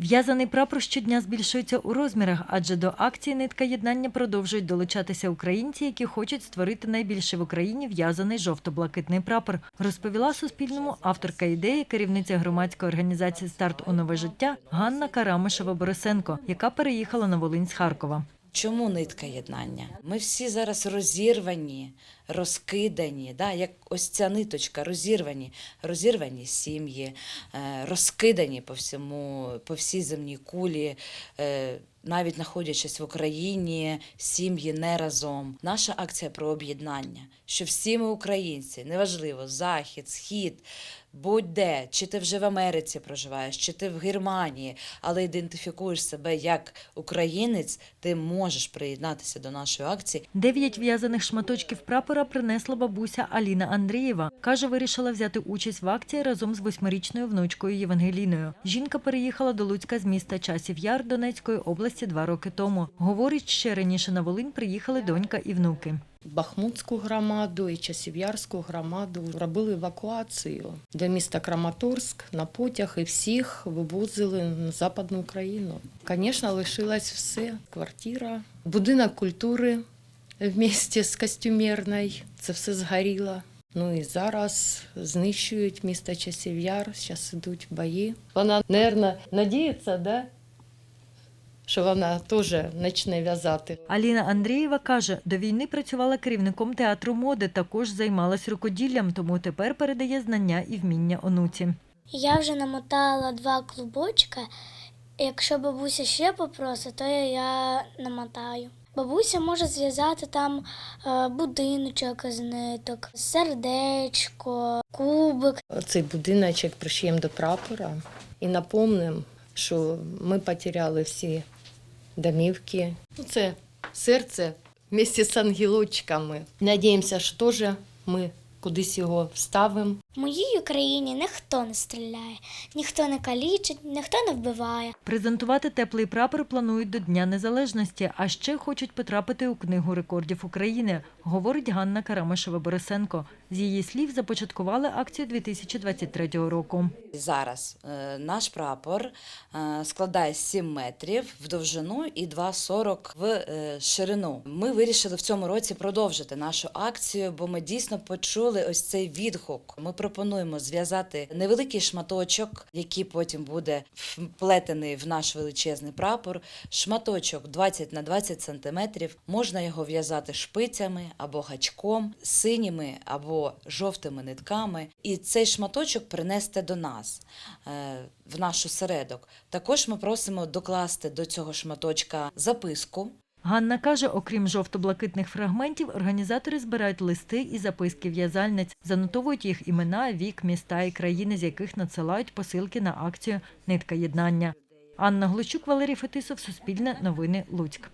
В'язаний прапор щодня збільшується у розмірах, адже до акції нитка єднання продовжують долучатися українці, які хочуть створити найбільше в Україні в'язаний жовто-блакитний прапор. Розповіла Суспільному авторка ідеї, керівниця громадської організації Старт у нове життя Ганна Карамишева Борисенко, яка переїхала на Волинь з Харкова. Чому нитка єднання? Ми всі зараз розірвані, розкидані, да? як ось ця ниточка, розірвані, розірвані сім'ї, е, розкидані по всьому, по всій земній кулі. е, Навіть знаходячись в Україні, сім'ї не разом. Наша акція про об'єднання, що всі ми українці, неважливо, захід, схід, будь-де, чи ти вже в Америці проживаєш, чи ти в Германії, але ідентифікуєш себе як українець, ти можеш приєднатися до нашої акції. Дев'ять в'язаних шматочків прапора принесла бабуся Аліна Андрієва. Каже, вирішила взяти участь в акції разом з восьмирічною внучкою Євангеліною. Жінка переїхала до Луцька з міста Часів Яр Донецької області два роки тому. Говорить, ще раніше на Волинь приїхали донька і внуки. Бахмутську громаду і Часів'ярську громаду робили евакуацію до міста Краматорськ на потяг і всіх вивозили на Западну Україну. Звісно, лишилось все: квартира, будинок культури в місті з костюмерною. Це все згоріло. Ну і зараз знищують місто Часів'яр, зараз ідуть бої. Вона, мабуть, надіється, да? Що вона теж почне в'язати. Аліна Андрієва каже, до війни працювала керівником театру моди, також займалась рукоділлям, тому тепер передає знання і вміння онуці. Я вже намотала два клубочка. Якщо бабуся ще попросить, то я, намотаю. Бабуся може зв'язати там е, будиночок з ниток, сердечко, кубик. Цей будиночок пришиємо до прапора і напомнимо, що ми потеряли всі домівки. Ну, Це серце вместе з ангелочками. Надіємося, що теж ми кудись його вставимо. В моїй Україні ніхто не стріляє, ніхто не калічить, ніхто не вбиває. Презентувати теплий прапор планують до Дня Незалежності, а ще хочуть потрапити у книгу рекордів України, говорить Ганна Карамишева Борисенко. З її слів започаткували акцію 2023 року. Зараз е, наш прапор е, складає 7 метрів в довжину і 2,40 в е, ширину. Ми вирішили в цьому році продовжити нашу акцію, бо ми дійсно почули ось цей відгук. Ми пропонуємо зв'язати невеликий шматочок, який потім буде вплетений в наш величезний прапор. Шматочок 20 на 20 сантиметрів. Можна його в'язати шпицями або гачком, синіми або жовтими нитками. І цей шматочок принести до нас е, в наш осередок. Також ми просимо докласти до цього шматочка записку. Ганна каже, окрім жовто-блакитних фрагментів, організатори збирають листи і записки в'язальниць, занотовують їх імена, вік, міста і країни, з яких надсилають посилки на акцію Нитка єднання. Анна Глущук, Валерій Фетисов, Суспільне новини, Луцьк.